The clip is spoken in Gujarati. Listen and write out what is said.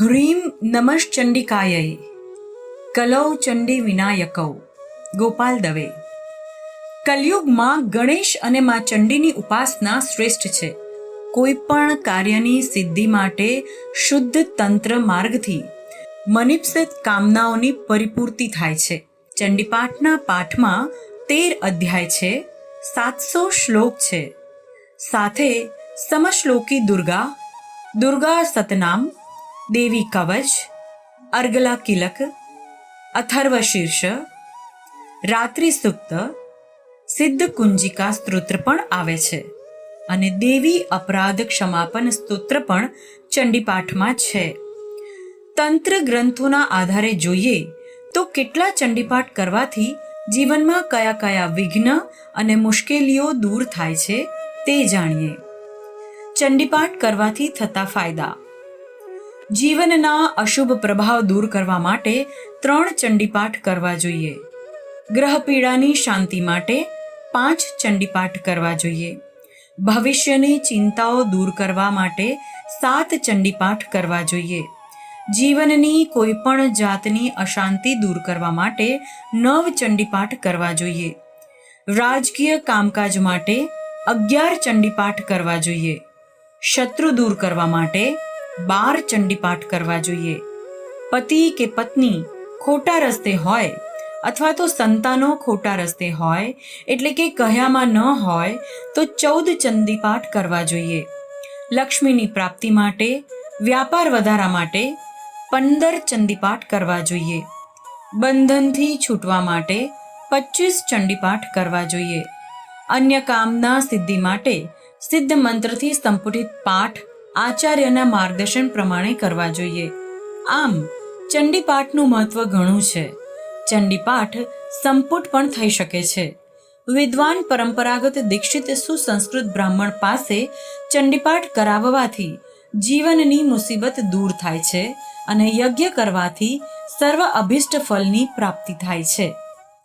હ્રીમ નમશ્ચંડિકાયૈ કલૌ ચંડી વિનાયકૌ ગોપાલ દવે કલયુગમાં ગણેશ અને મા ચંડીની ઉપાસના શ્રેષ્ઠ છે. કોઈ પણ કાર્યની સિદ્ધિ માટે શુદ્ધ તંત્ર માર્ગથી મનિપ્સિત કામનાઓની પરિપૂર્તિ થાય છે. ચંડીપાઠના પાઠમાં તેર અધ્યાય છે, સાતસો શ્લોક છે. સાથે સમશ્લોકી દુર્ગા દુર્ગા સતનામ દેવી કવચ, અર્ગલા કિલક અથર્વ શીર્ષ, રાત્રિ સુપ્ત, સિદ્ધ કુંજિકા સ્તોત્ર પણ આવે છે અને દેવી અપરાધ ક્ષમાપન સ્તોત્ર પણ ચંડીપાઠમાં છે. તંત્ર ગ્રંથોના આધારે જોઈએ તો કેટલા ચંડીપાઠ કરવાથી જીવનમાં કયા કયા વિઘ્ન અને મુશ્કેલીઓ દૂર થાય છે તે જાણીએ. ચંડીપાઠ કરવાથી થતા ફાયદા. જીવનના અશુભ પ્રભાવ દૂર કરવા માટે ત્રણ ચંડીપાઠ કરવા જોઈએ. ગ્રહ પીડાની શાંતિ માટે પાંચ ચંડીપાઠ કરવા જોઈએ. ભવિષ્યની ચિંતાઓ દૂર કરવા માટે સાત ચંડીપાઠ કરવા જોઈએ. જીવનની કોઈ પણ જાતની અશાંતિ દૂર કરવા માટે નવ ચંડીપાઠ કરવા જોઈએ. રાજકીય કામકાજ માટે અગિયાર ચંડીપાઠ કરવા જોઈએ. શત્રુ દૂર કરવા માટે બાર ચંડીપાઠ કરવા જોઈએ. પતિ કે પત્ની ખોટા રસ્તે હોય અથવા તો સંતાનો ખોટા રસ્તે હોય, એટલે કે કહ્યામાં ન હોય, તો ચૌદ ચંદીપાઠ કરવા જોઈએ. લક્ષ્મીની પ્રાપ્તિ માટે, વ્યાપાર વધારા માટે પંદર ચંદીપાઠ કરવા જોઈએ. બંધનથી છૂટવા માટે પચીસ ચંડીપાઠ કરવા જોઈએ. અન્ય કામના સિદ્ધિ માટે સિદ્ધ મંત્રથી સંપુટિત પાઠ આચાર્યના માર્ગદર્શન પ્રમાણે કરવા જોઈએ. આમ, ચંડીપાઠનું મહત્વ ઘણું છે. ચંડીપાઠ સંપુટ પણ થઈ શકે છે. વિદ્વાન પરંપરાગત દીક્ષિત સુસંસ્કૃત બ્રાહ્મણ પાસે ચંડીપાઠ કરાવવાથી જીવનની મુસીબત દૂર થાય છે અને યજ્ઞ કરવાથી સર્વ અભિષ્ટ ફળની પ્રાપ્તિ થાય છે.